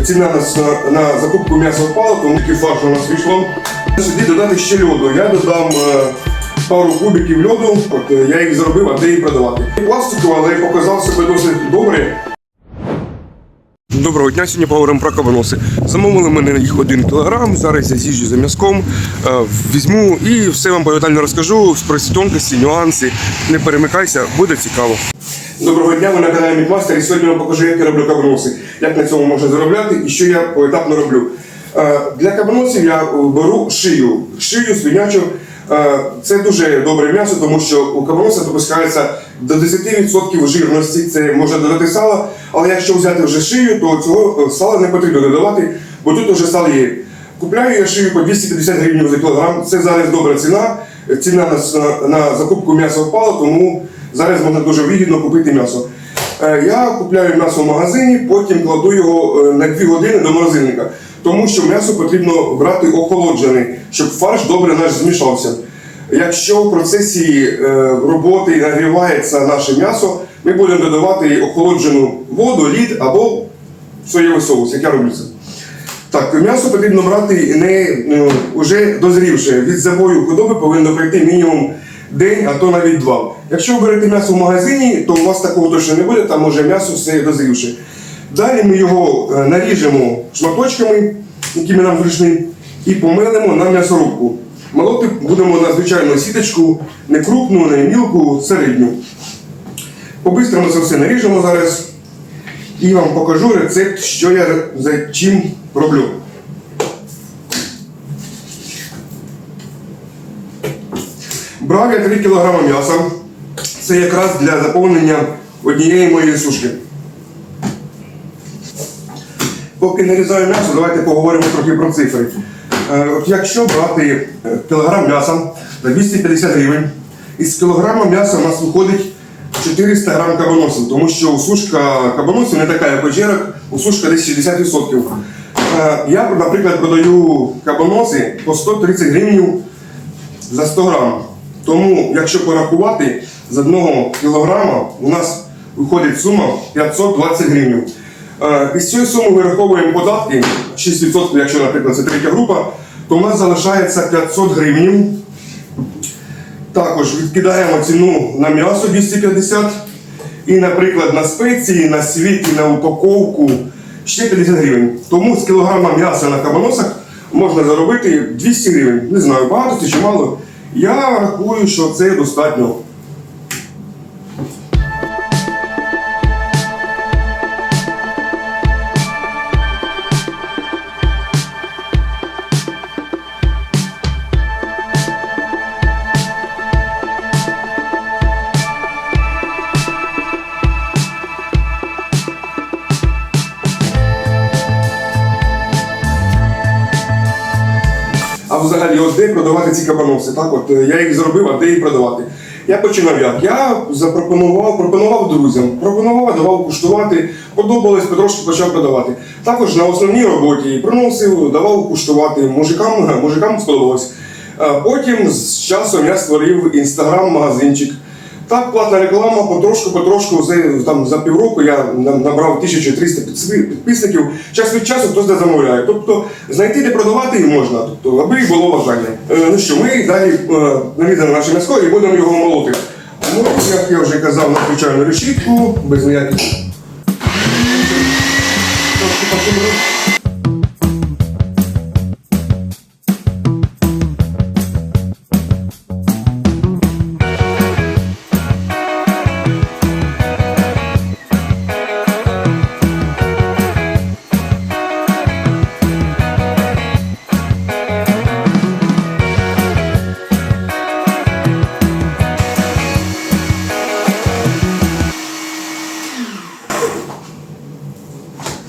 ціна на, на, закупку м'яса впала, тому тільки фарш у нас вийшло. Сюди додати ще льоду. Я додам е, пару кубиків льоду, от е, я їх зробив, а де їх продавати. Пластику, але показав себе досить добре. Доброго дня, сьогодні поговоримо про кабаноси. Замовили мене їх один кілограм. Зараз я з'їжджу за м'язком, е, візьму і все вам детально розкажу про тонкості, нюанси. Не перемикайся, буде цікаво. Доброго дня, ви на каналі Мідмастер і сьогодні вам покажу, як я роблю кабаноси, як на цьому можна заробляти і що я поетапно роблю. Е, Для кабаносів я беру шию, шию свинячу. Е, Це дуже добре м'ясо, тому що у кабаноса допускається до 10% жирності. Це можна додати сало, але якщо взяти вже шию, то цього е, сала не потрібно додавати, бо тут вже сало є. Купляю я шию по 250 гривень за кілограм. Це зараз добра ціна. Ціна на, на, на закупку м'яса впала, тому зараз можна дуже вигідно купити м'ясо. Е, Я купляю м'ясо в магазині, потім кладу його е, на 2 години до морозильника, тому що м'ясо потрібно брати охолоджене, щоб фарш добре наш змішався. Якщо в процесі е, роботи нагрівається наше м'ясо, ми будемо додавати охолоджену воду, лід або соєвий соус, як я роблю це. Так, м'ясо потрібно брати не ну, уже дозрівше. Від забою худоби повинно пройти мінімум день, а то навіть два. Якщо ви берете м'ясо в магазині, то у вас такого точно не буде, там може м'ясо все дозрівше. Далі ми його е, наріжемо шматочками, якими нам зручні, і помилимо на м'ясорубку. Молоти будемо на звичайну сіточку, не крупну, не мілку, середню. По-бистрому це все наріжемо зараз і вам покажу рецепт, що я за чим роблю. Брав я 3 кг м'яса. Це якраз для заповнення однієї моєї сушки. Поки нарізаю м'ясо, давайте поговоримо трохи про цифри. Е, От якщо брати е, кілограм м'яса за 250 гривень, із кілограма м'яса у нас виходить 400 грам кабаносів, тому що сушка кабаносів не така, як очерок, у сушка десь 60%. Е, Я, наприклад, продаю кабаноси по 130 гривень за 100 грам. Тому, якщо порахувати, з одного кілограма у нас виходить сума 520 гривень. Е, Із цієї суми вираховуємо податки 6%, якщо, наприклад, це третя група, то у нас залишається 500 гривень. Також відкидаємо ціну на м'ясо 250 і, наприклад, на спеції, на світ на упаковку ще 50 гривень. Тому з кілограма м'яса на кабаносах можна заробити 200 гривень. Не знаю, багато це чи мало. Я рахую, що це достатньо. Де продавати ці кабаноси? Так, от е, я їх зробив, а де їх продавати? Я починав як? Я запропонував, пропонував друзям, пропонував, давав куштувати, подобалось, потрошки почав продавати. Також на основній роботі приносив, давав куштувати мужикам, мужикам сподобалось. Е, Потім з часом я створив інстаграм-магазинчик. Так, платна реклама, потрошку-потрошку, за, там, за півроку я набрав 1300 підписників. Час від часу хтось де замовляє. Тобто знайти, де продавати їх можна, тобто, аби було бажання. Е, ну що, ми далі е, нарізаємо наше м'ясо і будемо його молоти. Ну, як я вже казав, на звичайну решітку, без ніяких.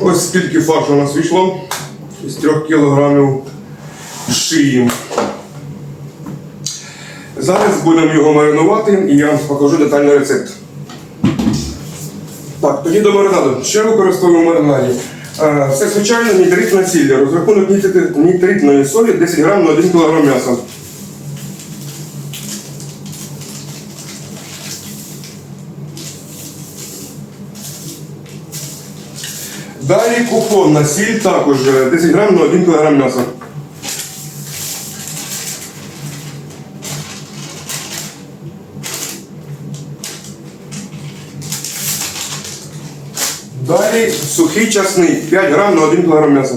Ось скільки фаршу у нас вийшло з 3 кілограмів шиї. Зараз будемо його маринувати і я вам покажу детальний рецепт. Так, тоді до маринаду. Що використовуємо в маринаді? Це звичайно нітритна сіль. Розрахунок нітритної солі 10 грам на 1 кг м'яса. Далі кухонна сіль також е, 10 грам на 1 кг м'яса. Далі сухий часник 5 грам на 1 кг м'яса.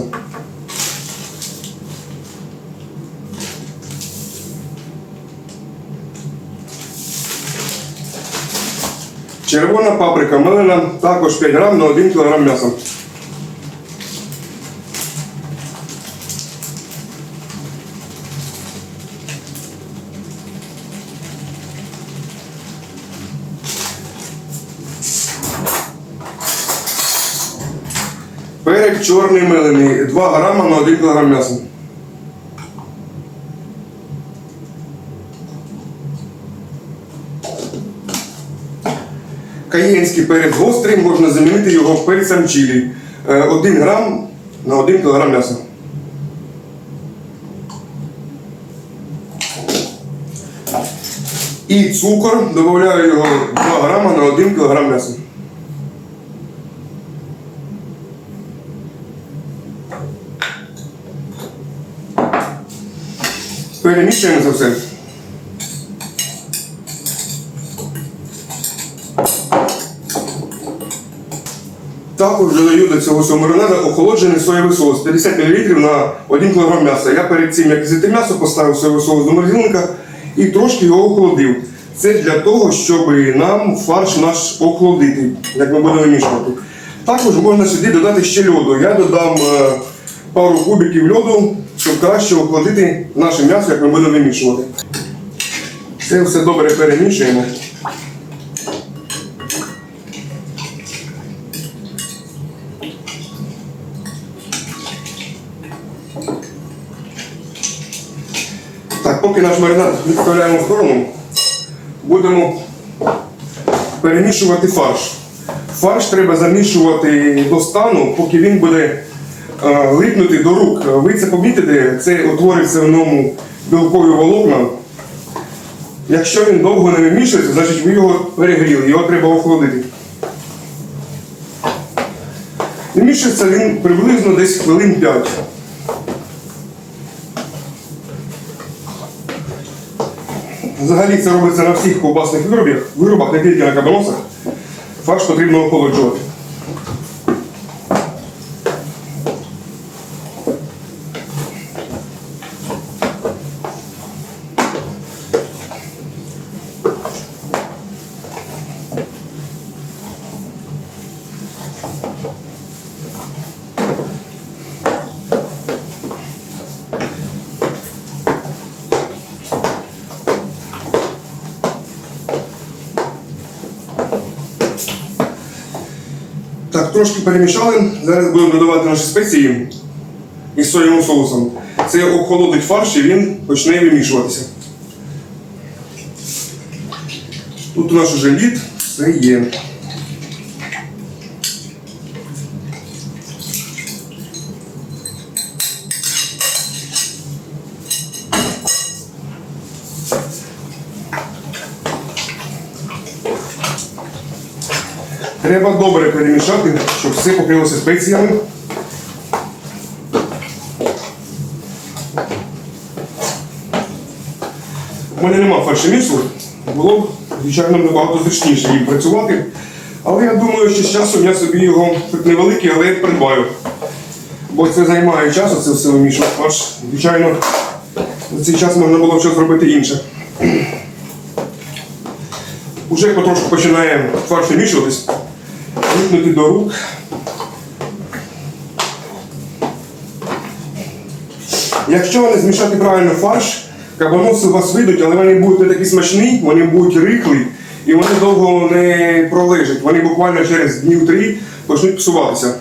Червона паприка мелена також 5 грам на 1 кг м'яса. Перець чорний мелений 2 грама на 1 кг м'яса. Каєнський перець гострий, можна замінити його перцем чилі. 1 грам на 1 кг м'яса. І цукор, додаю його 2 грама на 1 кг м'яса. Перемішуємо це все. Також додаю до цього всього маринада охолоджений соєвий соус 50 мл на 1 кг м'яса. Я перед цим, як зійти м'ясо, поставив соєвий соус до морозилника і трошки його охолодив. Це для того, щоб нам фарш наш охолодити, як ми будемо вимішувати. Також можна сюди додати ще льоду. Я додам е, пару кубиків льоду, щоб краще охолодити наше м'ясо, як ми будемо вимішувати. Це все добре перемішуємо. Так, поки наш маринад відправляємо в сторону, будемо перемішувати фарш. Фарш треба замішувати до стану, поки він буде липнути до рук. Ви це помітите, це утвориться в ньому білкові волокна. Якщо він довго не вимішується, значить ви його перегріли, його треба охолодити. Вимішується він приблизно десь хвилин 5. Взагалі це робиться на всіх ковбасних виробах, виробах, не тільки на кабаносах. Фарш потрібно охолоджувати. Трошки перемішали. Зараз будемо додавати наші спеції із соєвим соусом. Це охолодить фарш і він почне вимішуватися. Тут у нас уже лід, все є. Треба добре перемішати, щоб все покрилося спеціями. У мене нема фаршемісу, було б, звичайно, набагато зручніше їм працювати. Але я думаю, що з часом я собі його невеликий, але придбаю. Бо це займає часу, це все вимішувати фарш. Звичайно, за цей час можна було щось зробити інше. Уже потрошку починає фарш вимішуватись, липнути до рук. Якщо не змішати правильно фарш, кабаноси у вас вийдуть, але вони будуть не такі смачні, вони будуть рихлі і вони довго не пролежать. Вони буквально через днів три почнуть псуватися.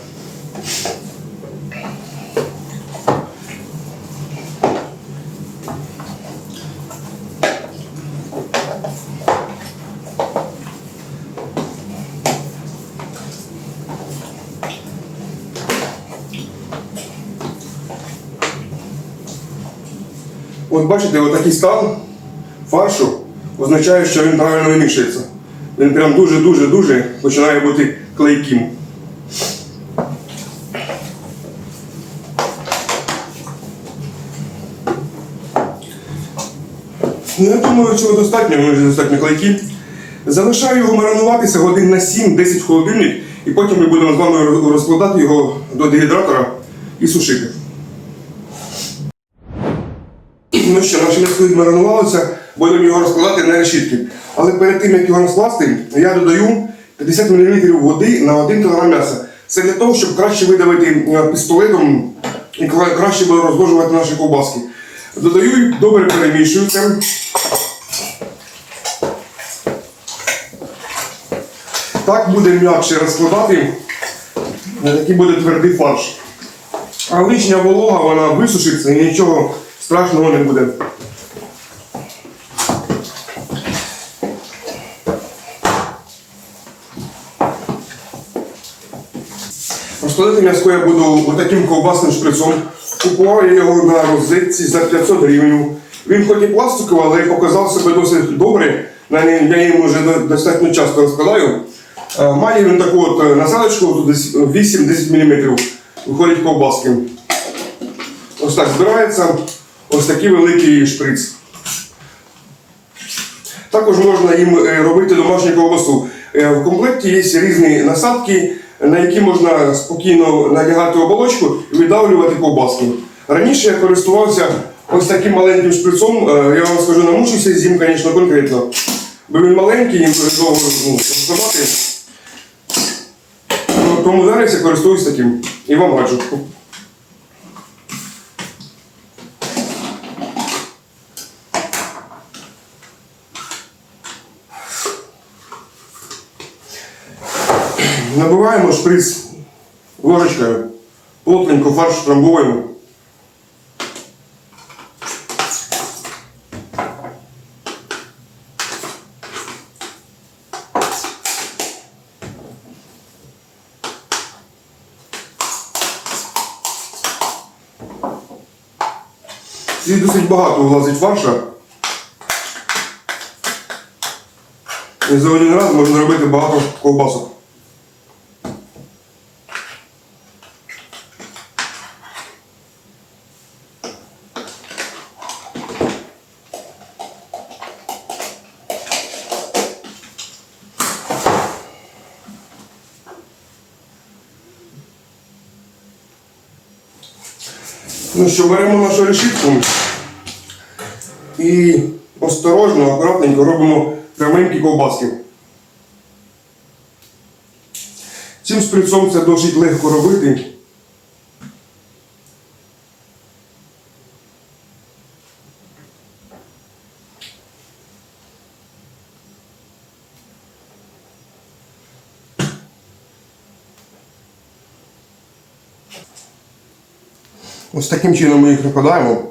От бачите, отакий стан фаршу означає, що він правильно вимішується. Він прям дуже-дуже-дуже починає бути клейким. Ну, Я думаю, чого достатньо, вони вже достатньо клейкі. Залишаю його маринуватися годин на 7-10 в холодильник, і потім ми будемо з вами розкладати його до дегідратора і сушити. Ну що, наше м'ясо відмаринувалося, будемо його розкладати на решітки. Але перед тим, як його розкласти, я додаю 50 мл води на 1 кг м'яса. Це для того, щоб краще видавити е, пістолетом і краще буде розложувати наші ковбаски. Додаю, добре перемішую це. Так буде м'якше розкладати, такий буде твердий фарш. А лишня волога вона висушиться і нічого страшного не буде. Розкладати м'яско я буду отаким ковбасним шприцом. Купував я його на розетці за 500 гривень. Він хоч і пластиковий, але показав себе досить добре. На ній- Я їм вже достатньо часто розкладаю. Е, Має він таку от е, насадочку десь 8-10 мм. Виходить ковбаски. Ось так збирається ось такий великий шприц. Також можна їм е, робити домашню ковбасу. Е, В комплекті є різні насадки, на які можна спокійно надягати оболочку і видавлювати ковбаски. Раніше я користувався ось таким маленьким шприцом, Е, я вам скажу, намучився з ним, звісно, конкретно. Бо він маленький, їм довго. Ну, Тому зараз я користуюсь таким і вам раджу. Набиваємо шприц ложечкою, плотненько фарш трамбуємо. І досить багато влазить фарша. І за один раз можна робити багато ковбасок. Ну що, беремо нашу решітку і осторожно, акуратненько робимо пряменькі ковбаски. Цим шприцом це досить легко робити. Ось таким чином ми їх накладаємо.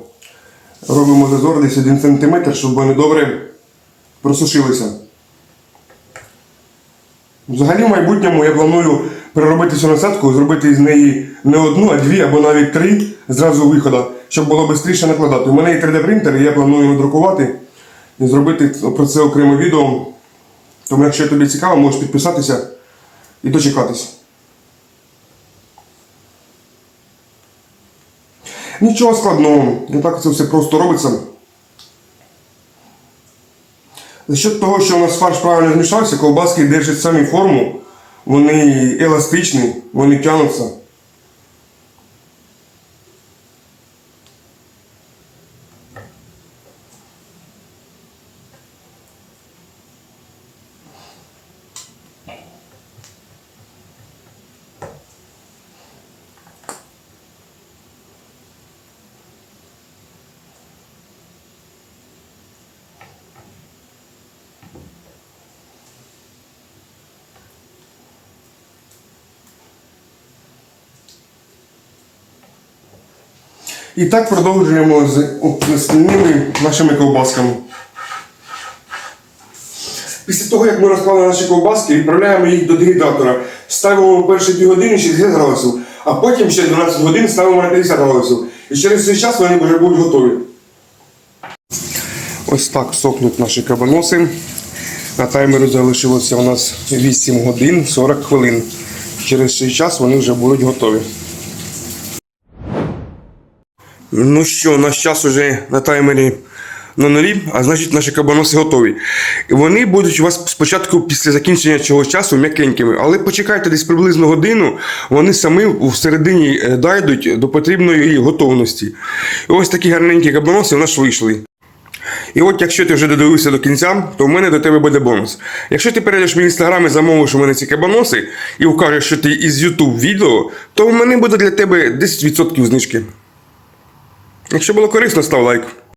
Робимо зазор десь 1 см, щоб вони добре просушилися. Взагалі в майбутньому я планую переробити цю насадку, зробити з неї не одну, а дві або навіть три зразу виходу, щоб було швидше накладати. У мене є 3D принтер, і я планую надрукувати і зробити про це окреме відео. Тому якщо тобі цікаво, можеш підписатися і дочекатись. Нічого складного, не так це все просто робиться. За счет того, що у нас фарш правильно змішався, ковбаски держать самі форму, вони еластичні, вони тягнуться. І так продовжуємо з остальними нашими ковбасками. Після того, як ми розклали наші ковбаски, відправляємо їх до дегідратора. Ставимо перші 2 години 60 градусів, а потім ще 12 годин ставимо на 50 градусів. І через цей час вони вже будуть готові. Ось так сохнуть наші кабаноси. На таймері залишилося у нас 8 годин 40 хвилин. Через цей час вони вже будуть готові. Ну що, наш час уже на таймері на нулі, а значить наші кабаноси готові. Вони будуть у вас спочатку після закінчення цього часу м'якенькими, але почекайте десь приблизно годину, вони самі всередині е, дійдуть до потрібної готовності. І ось такі гарненькі кабаноси у нас вийшли. І от якщо ти вже додивився до кінця, то в мене до тебе буде бонус. Якщо ти перейдеш в мій інстаграм і замовиш у мене ці кабаноси і вкажеш, що ти із YouTube відео, то в мене буде для тебе 10% знижки. Якщо було корисно, став лайк.